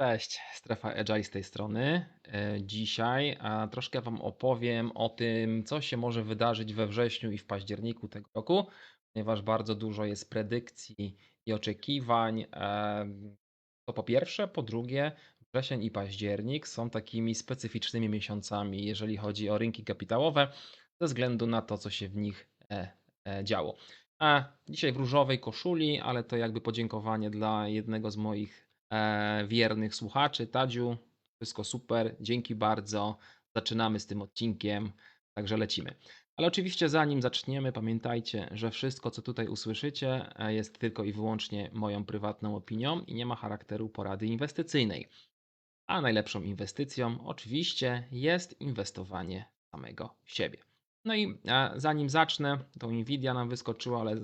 Cześć, Strefa Agile z tej strony. E, Dzisiaj a, troszkę Wam opowiem o tym, co się może wydarzyć we wrześniu i w październiku tego roku, ponieważ bardzo dużo jest predykcji i oczekiwań. em, To po pierwsze, po drugie, wrzesień i październik są takimi specyficznymi miesiącami, jeżeli chodzi o rynki kapitałowe, ze względu na to, co się w nich e, e, działo. A dzisiaj w różowej koszuli, ale to jakby podziękowanie dla jednego z moich e, wiernych słuchaczy. Tadziu, wszystko super, dzięki bardzo. Zaczynamy z tym odcinkiem, także lecimy. Ale oczywiście zanim zaczniemy, pamiętajcie, że wszystko, co tutaj usłyszycie, e, jest tylko i wyłącznie moją prywatną opinią i nie ma charakteru porady inwestycyjnej. A najlepszą inwestycją oczywiście jest inwestowanie samego siebie. No i e, zanim zacznę, to Nvidia nam wyskoczyła, ale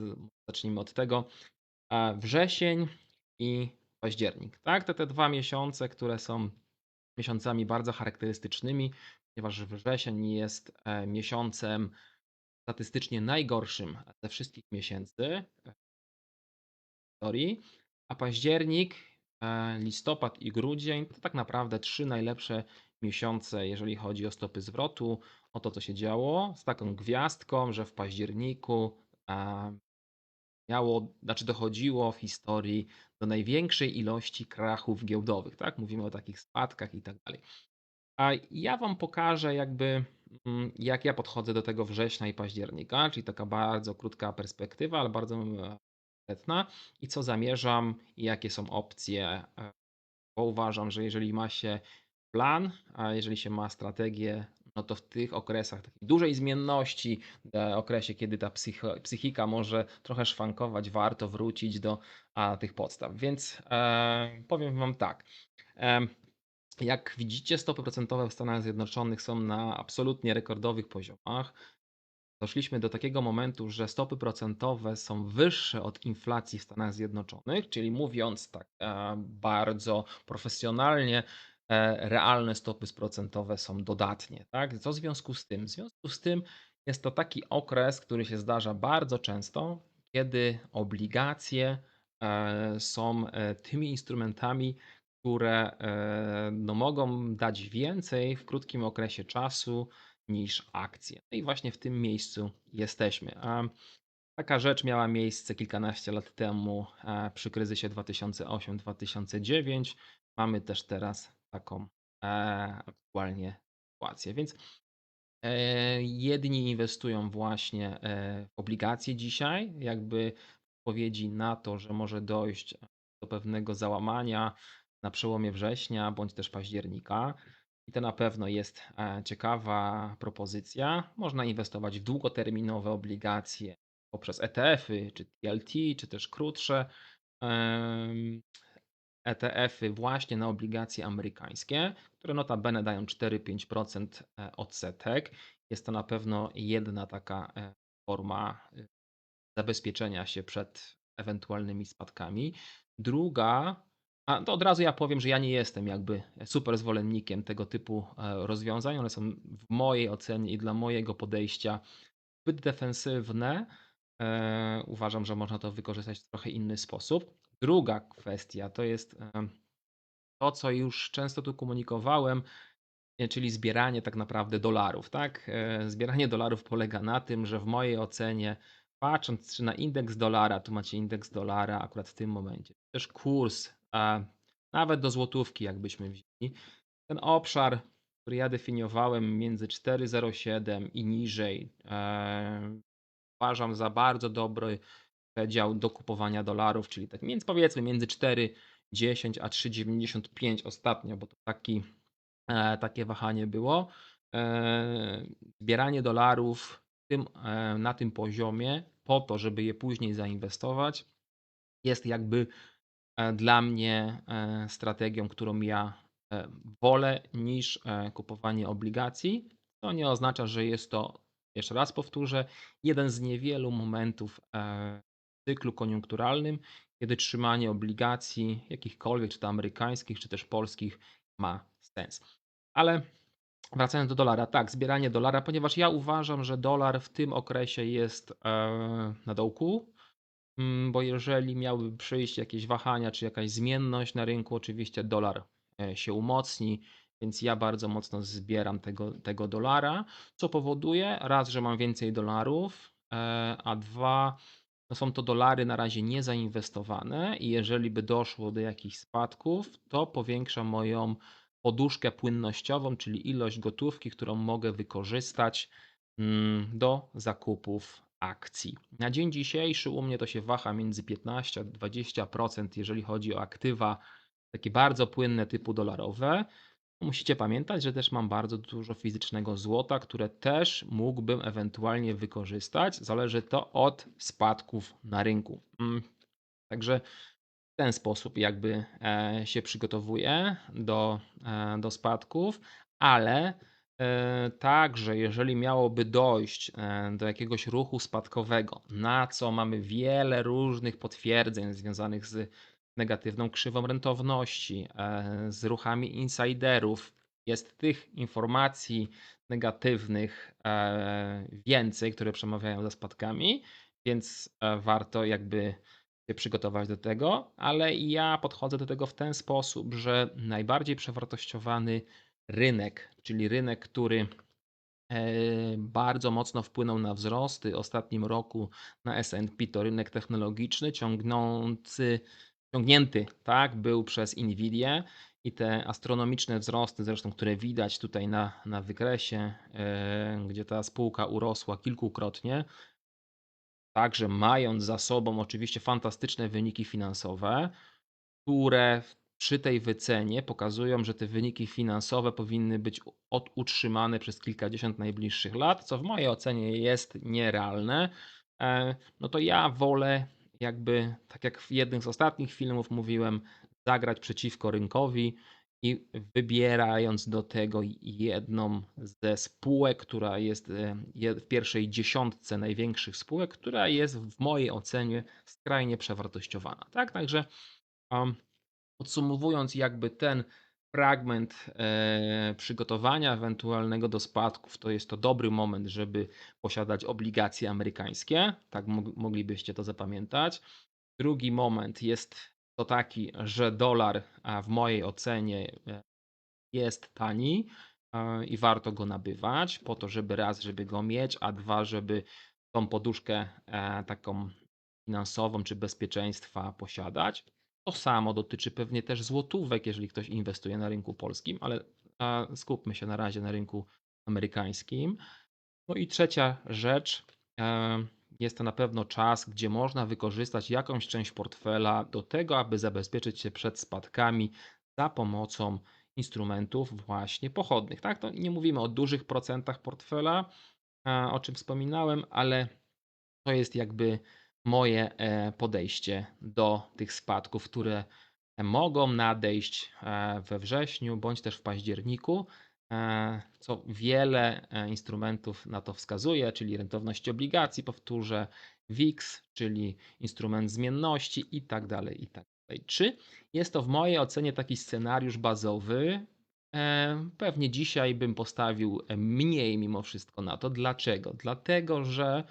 zacznijmy od tego. E, Wrzesień i październik. Tak, to te dwa miesiące, które są miesiącami bardzo charakterystycznymi, ponieważ wrzesień jest e, miesiącem statystycznie najgorszym ze wszystkich miesięcy historii, a październik, e, listopad i grudzień to tak naprawdę trzy najlepsze miesiące, jeżeli chodzi o stopy zwrotu, o to, co się działo, z taką gwiazdką, że w październiku miało, znaczy dochodziło w historii do największej ilości krachów giełdowych, tak? Mówimy o takich spadkach i tak dalej. A ja Wam pokażę jakby, mm, jak ja podchodzę do tego września i października, czyli taka bardzo krótka perspektywa, ale bardzo e, konkretna i co zamierzam i jakie są opcje, e, bo uważam, że jeżeli ma się plan, a jeżeli się ma strategię, no to w tych okresach takiej dużej zmienności, e, okresie, kiedy ta psychika może trochę szwankować, warto wrócić do a, tych podstaw. Więc e, powiem Wam tak. em, jak widzicie, stopy procentowe w Stanach Zjednoczonych są na absolutnie rekordowych poziomach. Doszliśmy do takiego momentu, że stopy procentowe są wyższe od inflacji w Stanach Zjednoczonych, czyli mówiąc tak e, bardzo profesjonalnie, e, realne stopy procentowe są dodatnie. Tak? Co w związku z tym? W związku z tym jest to taki okres, który się zdarza bardzo często, kiedy obligacje e, są e, tymi instrumentami, które e, no, mogą dać więcej w krótkim okresie czasu niż akcje. No i właśnie w tym miejscu jesteśmy. Taka rzecz miała miejsce kilkanaście lat temu e, przy kryzysie 2008-2009. Mamy też teraz taką e, aktualnie sytuację. Więc e, jedni inwestują właśnie e, w obligacje dzisiaj, jakby odpowiedzi na to, że może dojść do pewnego załamania na przełomie września bądź też października. I to na pewno jest ciekawa propozycja. Można inwestować w długoterminowe obligacje poprzez ETF-y, czy TLT, czy też krótsze ETF-y właśnie na obligacje amerykańskie, które notabene dają 4-5% e, odsetek. Jest to na pewno jedna taka e, forma e, zabezpieczenia się przed ewentualnymi spadkami. Druga, a to od razu ja powiem, że ja nie jestem jakby super zwolennikiem tego typu rozwiązań. One są w mojej ocenie i dla mojego podejścia zbyt defensywne. Uważam, że można to wykorzystać w trochę inny sposób. Druga kwestia to jest to, co już często tu komunikowałem, e, czyli zbieranie tak naprawdę dolarów. Tak? E, Zbieranie dolarów polega na tym, że w mojej ocenie, patrząc czy na indeks dolara, tu macie indeks dolara akurat w tym momencie, też kurs, nawet do złotówki, jakbyśmy wzięli, ten obszar, który ja definiowałem między 4,07 i niżej, e, uważam za bardzo dobry przedział do kupowania dolarów, czyli tak między powiedzmy między 4,10 a 3,95 ostatnio, bo to taki, e, takie wahanie było. E, zbieranie dolarów tym, e, na tym poziomie po to, żeby je później zainwestować, jest jakby dla mnie strategią, którą ja wolę niż kupowanie obligacji. To nie oznacza, że jest to, jeszcze raz powtórzę, jeden z niewielu momentów cyklu koniunkturalnym, kiedy trzymanie obligacji jakichkolwiek, czy to amerykańskich, czy też polskich, ma sens. Ale wracając do dolara, tak, zbieranie dolara, ponieważ ja uważam, że dolar w tym okresie jest e, na dołku, Mm, bo jeżeli miałyby przyjść jakieś wahania czy jakaś zmienność na rynku, oczywiście dolar e, się umocni, więc ja bardzo mocno zbieram tego, tego dolara, co powoduje raz, że mam więcej dolarów, e, a dwa, są to dolary na razie niezainwestowane i jeżeli by doszło do jakichś spadków, to powiększa moją poduszkę płynnościową, czyli ilość gotówki, którą mogę wykorzystać mm, do zakupów akcji. Na dzień dzisiejszy u mnie to się waha między 15 a 20%, jeżeli chodzi o aktywa takie bardzo płynne typu dolarowe. Musicie pamiętać, że też mam bardzo dużo fizycznego złota, które też mógłbym ewentualnie wykorzystać. Zależy to od spadków na rynku. Mm. Także w ten sposób jakby e, się przygotowuję do, e, do spadków, ale e, także jeżeli miałoby dojść do jakiegoś ruchu spadkowego, na co mamy wiele różnych potwierdzeń związanych z negatywną krzywą rentowności, z ruchami insiderów, jest tych informacji negatywnych więcej, które przemawiają za spadkami, więc warto jakby się przygotować do tego, ale ja podchodzę do tego w ten sposób, że najbardziej przewartościowany rynek, czyli rynek, który e, bardzo mocno wpłynął na wzrosty w ostatnim roku na S&P, to rynek technologiczny ciągnący, ciągnięty tak, był przez Nvidia i te astronomiczne wzrosty, zresztą które widać tutaj na, na wykresie, e, gdzie ta spółka urosła kilkukrotnie, Także mając za sobą oczywiście fantastyczne wyniki finansowe, które przy tej wycenie pokazują, że te wyniki finansowe powinny być utrzymane przez kilkadziesiąt najbliższych lat, co w mojej ocenie jest nierealne. E, no to ja wolę jakby, tak jak w jednym z ostatnich filmów mówiłem, zagrać przeciwko rynkowi i wybierając do tego jedną ze spółek, która jest e, w pierwszej dziesiątce największych spółek, która jest w mojej ocenie skrajnie przewartościowana. Tak, także um, podsumowując, jakby ten fragment e, przygotowania ewentualnego do spadków, to jest to dobry moment, żeby posiadać obligacje amerykańskie. Tak moglibyście to zapamiętać. Drugi moment jest to taki, że dolar w mojej ocenie e, jest tani e, i warto go nabywać po to, żeby raz, żeby go mieć, a dwa, żeby tą poduszkę taką finansową czy bezpieczeństwa posiadać. To samo dotyczy pewnie też złotówek, jeżeli ktoś inwestuje na rynku polskim, ale skupmy się na razie na rynku amerykańskim. No i trzecia rzecz, jest to na pewno czas, gdzie można wykorzystać jakąś część portfela do tego, aby zabezpieczyć się przed spadkami za pomocą instrumentów właśnie pochodnych. Tak, to nie mówimy o dużych procentach portfela, o czym wspominałem, ale to jest jakby moje e, podejście do tych spadków, które mogą nadejść e, we wrześniu bądź też w październiku. E, co wiele instrumentów na to wskazuje, czyli rentowność obligacji, powtórzę, WIX, czyli instrument zmienności i tak dalej, i tak dalej. Czy jest to w mojej ocenie taki scenariusz bazowy? Pewnie dzisiaj bym postawił mniej mimo wszystko na to. Dlaczego? Dlatego, że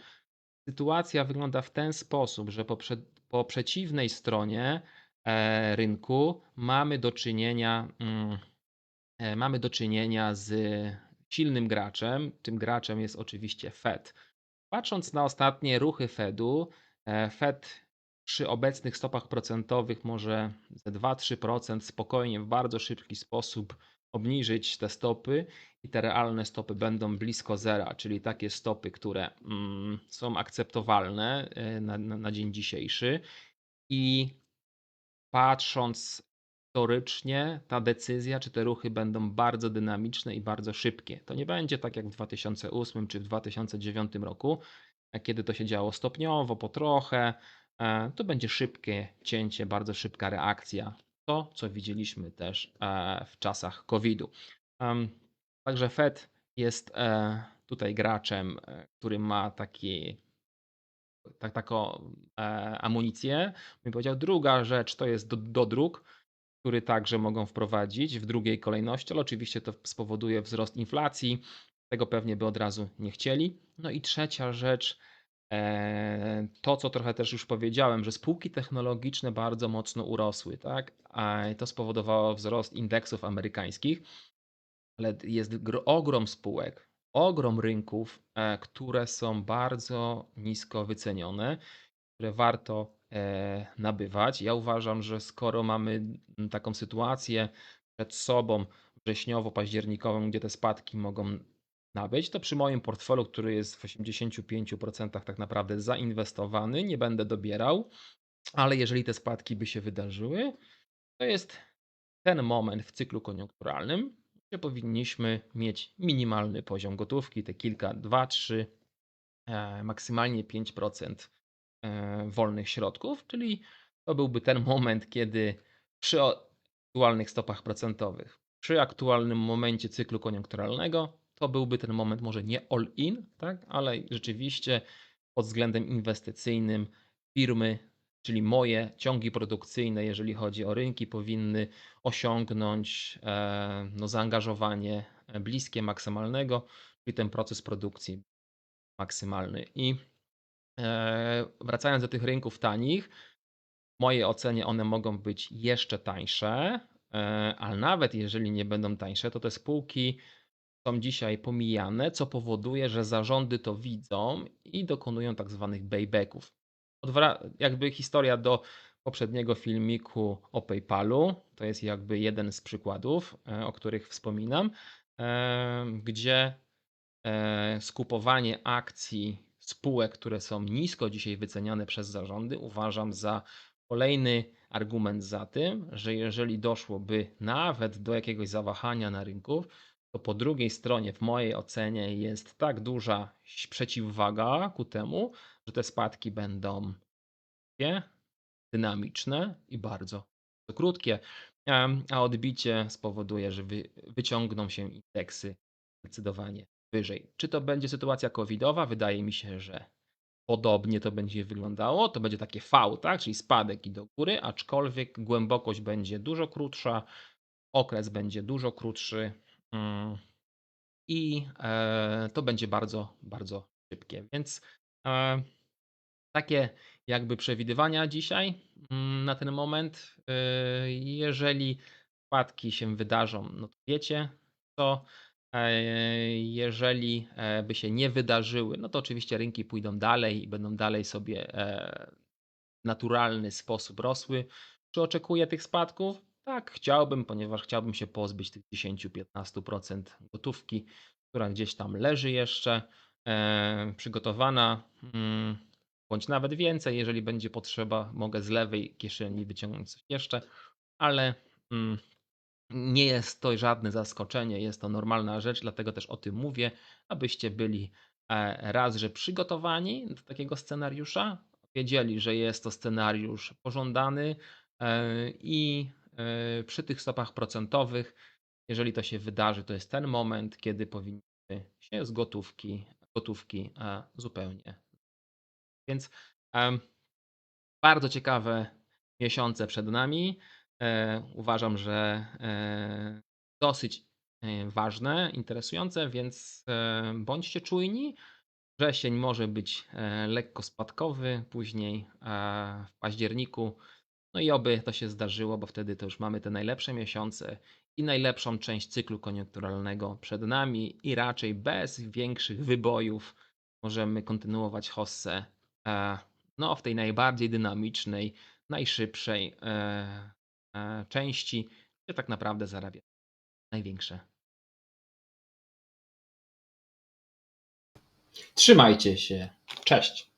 sytuacja wygląda w ten sposób, że po, prze, po przeciwnej stronie rynku mamy do czynienia mm, E, mamy do czynienia z silnym graczem. Tym graczem jest oczywiście Fed. Patrząc na ostatnie ruchy Fedu, e, Fed przy obecnych stopach procentowych może ze 2-3% spokojnie w bardzo szybki sposób obniżyć te stopy i te realne stopy będą blisko zera, czyli takie stopy, które mm, są akceptowalne e, na, na, na dzień dzisiejszy. I patrząc historycznie ta decyzja czy te ruchy będą bardzo dynamiczne i bardzo szybkie. To nie będzie tak jak w 2008 czy w 2009 roku, kiedy to się działo stopniowo, po trochę. E, to będzie szybkie cięcie, bardzo szybka reakcja. To, co widzieliśmy też e, w czasach COVID-u. Także Fed jest e, tutaj graczem, który ma taki tak, taką amunicję. Bym powiedział, druga rzecz to jest do, dodruk który także mogą wprowadzić w drugiej kolejności, ale oczywiście to spowoduje wzrost inflacji. Tego pewnie by od razu nie chcieli. No i trzecia rzecz, E, To, co trochę też już powiedziałem, że spółki technologiczne bardzo mocno urosły, tak? A to spowodowało wzrost indeksów amerykańskich, ale jest gro- ogrom spółek, ogrom rynków, e, które są bardzo nisko wycenione, które warto e, nabywać. Ja uważam, że skoro mamy taką sytuację przed sobą wrześniowo-październikową, gdzie te spadki mogą nabyć, to przy moim portfelu, który jest w 85% tak naprawdę zainwestowany, nie będę dobierał, ale jeżeli te spadki by się wydarzyły, to jest ten moment w cyklu koniunkturalnym, gdzie powinniśmy mieć minimalny poziom gotówki, te kilka, 2, 3, e, maksymalnie 5% e, wolnych środków, czyli to byłby ten moment, kiedy przy aktualnych stopach procentowych, przy aktualnym momencie cyklu koniunkturalnego, to byłby ten moment może nie all in, tak, ale rzeczywiście pod względem inwestycyjnym firmy, czyli moje ciągi produkcyjne, jeżeli chodzi o rynki, powinny osiągnąć e, no, zaangażowanie bliskie maksymalnego, czyli ten proces produkcji maksymalny. I e, wracając do tych rynków tanich, w mojej ocenie one mogą być jeszcze tańsze, e, ale nawet jeżeli nie będą tańsze, to te spółki są dzisiaj pomijane, co powoduje, że zarządy to widzą i dokonują tak zwanych baybacków. Odwra- jakby historia do poprzedniego filmiku o PayPalu, to jest jakby jeden z przykładów, e, o których wspominam, e, gdzie e, skupowanie akcji spółek, które są nisko dzisiaj wyceniane przez zarządy, uważam za kolejny argument za tym, że jeżeli doszłoby nawet do jakiegoś zawahania na rynku, to po drugiej stronie, w mojej ocenie, jest tak duża przeciwwaga ku temu, że te spadki będą dynamiczne i bardzo krótkie, a odbicie spowoduje, że wy, wyciągną się indeksy zdecydowanie wyżej. Czy to będzie sytuacja covidowa? Wydaje mi się, że podobnie to będzie wyglądało. To będzie takie V, tak? czyli spadek i do góry, aczkolwiek głębokość będzie dużo krótsza, okres będzie dużo krótszy mm, i e, to będzie bardzo, bardzo szybkie. Więc takie jakby przewidywania dzisiaj mm, na ten moment. e, Jeżeli spadki się wydarzą, no to wiecie, co E, jeżeli e, by się nie wydarzyły, no to oczywiście rynki pójdą dalej i będą dalej sobie e, w naturalny sposób rosły. Czy oczekuję tych spadków? Tak, chciałbym, ponieważ chciałbym się pozbyć tych 10-15% gotówki, która gdzieś tam leży jeszcze, e, przygotowana, mm, bądź nawet więcej, jeżeli będzie potrzeba, mogę z lewej kieszeni wyciągnąć coś jeszcze, ale mm, nie jest to żadne zaskoczenie, jest to normalna rzecz, dlatego też o tym mówię, abyście byli e, raz, że przygotowani do takiego scenariusza, wiedzieli, że jest to scenariusz pożądany e, i e, przy tych stopach procentowych, jeżeli to się wydarzy, to jest ten moment, kiedy powinniśmy się z gotówki, gotówki zupełnie. Więc bardzo ciekawe miesiące przed nami. E, uważam, że e, dosyć e, ważne, interesujące, więc bądźcie czujni. Wrzesień może być lekko spadkowy, później w październiku. No i oby to się zdarzyło, bo wtedy to już mamy te najlepsze miesiące i najlepszą część cyklu koniunkturalnego przed nami i raczej bez większych wybojów możemy kontynuować hossę no, w tej najbardziej dynamicznej, najszybszej E, części, gdzie tak naprawdę zarabia największe. Trzymajcie się. Cześć.